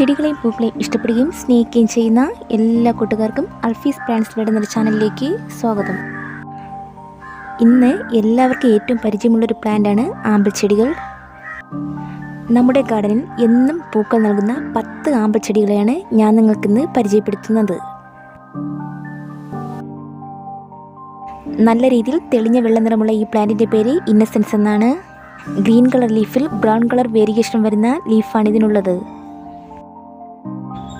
ചെടികളെയും പൂക്കളെയും ഇഷ്ടപ്പെടുകയും സ്നേഹിക്കുകയും ചെയ്യുന്ന എല്ലാ കൂട്ടുകാർക്കും അൽഫീസ് പ്ലാന്റ്സിലൂടെ എന്ന ചാനലിലേക്ക് സ്വാഗതം. ഇന്ന് എല്ലാവർക്കും ഏറ്റവും പരിചയമുള്ളൊരു പ്ലാന്റാണ് ആമ്പൽ ചെടികൾ. നമ്മുടെ ഗാർഡനിൽ എന്നും പൂക്കൾ നൽകുന്ന പത്ത് ആമ്പൽ ചെടികളെയാണ് ഞാൻ നിങ്ങൾക്കിന്ന് പരിചയപ്പെടുത്തുന്നത്. നല്ല രീതിയിൽ തെളിഞ്ഞ വെള്ള നിറമുള്ള ഈ പ്ലാന്റിന്റെ പേര് ഇന്നസെൻസ് എന്നാണ്. ഗ്രീൻ കളർ ലീഫിൽ ബ്രൗൺ കളർ വേരിയേഷൻ വരുന്ന ലീഫാണ് ഇതിനുള്ളത്.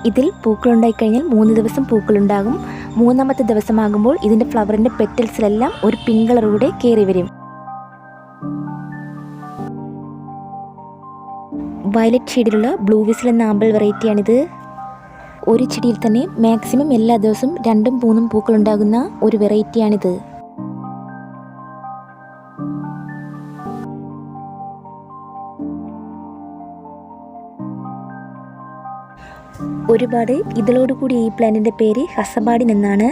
ഇതിൽ പൂക്കളുണ്ടായി കഴിഞ്ഞാൽ മൂന്ന് ദിവസം പൂക്കളുണ്ടാകും. മൂന്നാമത്തെ ദിവസമാകുമ്പോൾ ഇതിന്റെ ഫ്ലവറിന്റെ പെറ്റൽസിലെല്ലാം ഒരു പിങ്ക് കളറൂടെ കയറി വരും. വയലറ്റ് ഷെയ്ഡിലുള്ള ബ്ലൂ വിസിൽ എന്ന ആമ്പിൾ വെറൈറ്റിയാണിത്. ഒരു ചെടിയിൽ തന്നെ മാക്സിമം എല്ലാ ദിവസവും രണ്ടും മൂന്നും പൂക്കളുണ്ടാകുന്ന ഒരു വെറൈറ്റിയാണിത്. ഒരുപാട് ഇതിലോടുകൂടി ഈ പ്ലാന്റിന്റെ പേര് ഹസബാഡിൻ എന്നാണ്.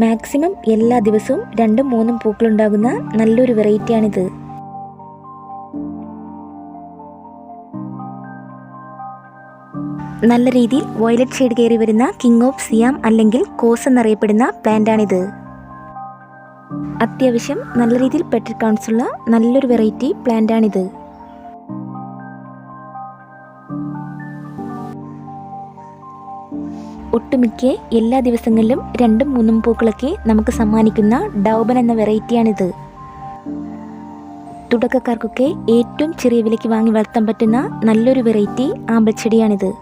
മാക്സിമം എല്ലാ ദിവസവും രണ്ടും മൂന്നും പൂക്കളുണ്ടാകുന്ന നല്ലൊരു വെറൈറ്റിയാണിത്. നല്ല രീതിയിൽ വയലറ്റ് ഷെയ്ഡ് കയറി വരുന്ന കിങ് ഓഫ് സിയാം അല്ലെങ്കിൽ കോസ് എന്നറിയപ്പെടുന്ന പ്ലാന്റാണിത്. അത്യാവശ്യം നല്ല രീതിയിൽ ഉള്ള നല്ലൊരു വെറൈറ്റി പ്ലാന്റാണിത്. ഒട്ടുമിക്ക എല്ലാ ദിവസങ്ങളിലും രണ്ടും മൂന്നും പൂക്കളൊക്കെ നമുക്ക് സമ്മാനിക്കുന്ന ഡൗബൻ എന്ന വെറൈറ്റിയാണിത്. തുടക്കക്കാർക്കൊക്കെ ഏറ്റവും ചെറിയ വിലയ്ക്ക് വാങ്ങി വളർത്താൻ പറ്റുന്ന നല്ലൊരു വെറൈറ്റി ആമ്പൽച്ചെടിയാണിത്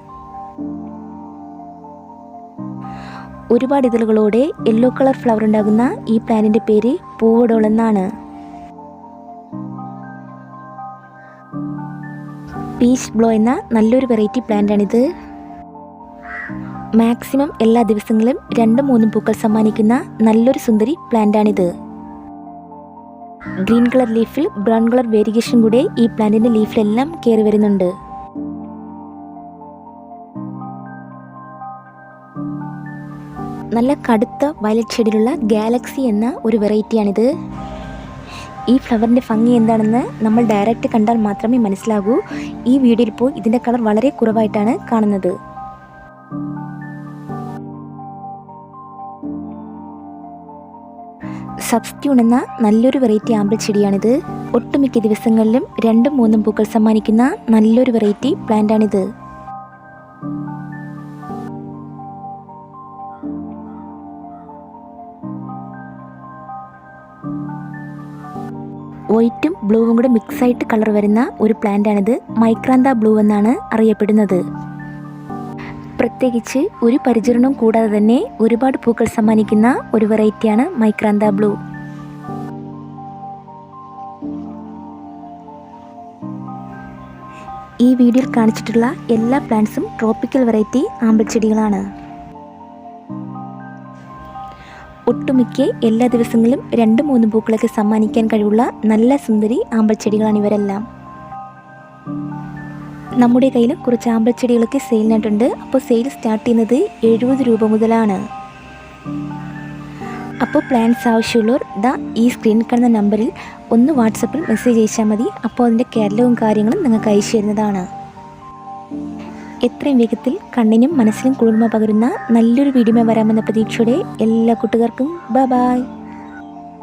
ഒരുപാട് ഇതളുകളോടെ യെല്ലോ കളർ ഫ്ലവർ ഉണ്ടാകുന്ന ഈ പ്ലാന്റിന്റെ പേര് പൂവടോൾ എന്നാണ്. പീച്ച് ബ്ലോ എന്ന നല്ലൊരു വെറൈറ്റി പ്ലാന്റാണിത്. മാക്സിമം എല്ലാ ദിവസങ്ങളിലും രണ്ടും മൂന്നും പൂക്കൾ സമ്മാനിക്കുന്ന നല്ലൊരു സുന്ദരി പ്ലാന്റാണിത്. ഗ്രീൻ കളർ ലീഫിൽ ബ്രൗൺ കളർ വേരിയേഷൻ കൂടെ ഈ പ്ലാന്റിന്റെ ലീഫിലെല്ലാം കയറി വരുന്നുണ്ട്. നല്ല കടുത്ത വയലറ്റ് ഷെയ്ഡിലുള്ള ഗാലക്സി എന്ന ഒരു വെറൈറ്റിയാണിത്. ഈ ഫ്ലവറിന്റെ ഭംഗി എന്താണെന്ന് നമ്മൾ ഡയറക്റ്റ് കണ്ടാൽ മാത്രമേ മനസ്സിലാകൂ. ഈ വീഡിയോയിൽ ഇപ്പോൾ ഇതിന്റെ കളർ വളരെ കുറവായിട്ടാണ് കാണുന്നത്. സബ്സ്റ്റ്യൂൺ എന്ന നല്ലൊരു വെറൈറ്റി ആമ്പിൾ ചെടിയാണിത്. ഒട്ടുമിക്ക ദിവസങ്ങളിലും രണ്ടും മൂന്നും പൂക്കൾ സമ്മാനിക്കുന്ന നല്ലൊരു വെറൈറ്റി പ്ലാന്റാണിത്. വൈറ്റും ബ്ലൂവും കൂടെ മിക്സായിട്ട് കളർ വരുന്ന ഒരു പ്ലാന്റാണിത്. മൈക്രാന്ത ബ്ലൂ എന്നാണ് അറിയപ്പെടുന്നത്. പ്രത്യേകിച്ച് ഒരു പരിചരണവും കൂടാതെ തന്നെ ഒരുപാട് പൂക്കൾ സമ്മാനിക്കുന്ന ഒരു വെറൈറ്റിയാണ് മൈക്രാന്ത ബ്ലൂ. ഈ വീഡിയോയിൽ കാണിച്ചിട്ടുള്ള എല്ലാ പ്ലാന്റ്സും ട്രോപ്പിക്കൽ വെറൈറ്റി ആമ്പിൾ ചെടികളാണ്. ഒട്ടുമിക്ക എല്ലാ ദിവസങ്ങളിലും രണ്ട് മൂന്ന് പൂക്കളൊക്കെ സമ്മാനിക്കാൻ കഴിവുള്ള നല്ല സുന്ദരി ആമ്പിൾ ചെടികളാണ് ഇവരെല്ലാം. നമ്മുടെ കയ്യിൽ കുറച്ച് ആമ്പൽ ചെടികളൊക്കെ സെയിലിനായിട്ടുണ്ട് അപ്പോൾ സെയിൽ സ്റ്റാർട്ട് ചെയ്യുന്നത് എഴുപത് രൂപ മുതലാണ്. അപ്പോൾ പ്ലാൻസ് ആവശ്യമുള്ളവർ ദാ ഈ സ്ക്രീനിൽ കാണുന്ന നമ്പറിൽ ഒന്ന് വാട്സപ്പിൽ മെസ്സേജ് അയച്ചാൽ മതി. അപ്പോൾ അതിന്റെ കേരളവും കാര്യങ്ങളും നിങ്ങൾക്ക് അയച്ചു തരുന്നതാണ്. എത്രയും വേഗത്തിൽ കണ്ണിനും മനസ്സിനും കുളിർമ പകരുന്ന നല്ലൊരു വീഡിയോ വരാമെന്ന പ്രതീക്ഷയോടെ എല്ലാ കൂട്ടുകാർക്കും ബ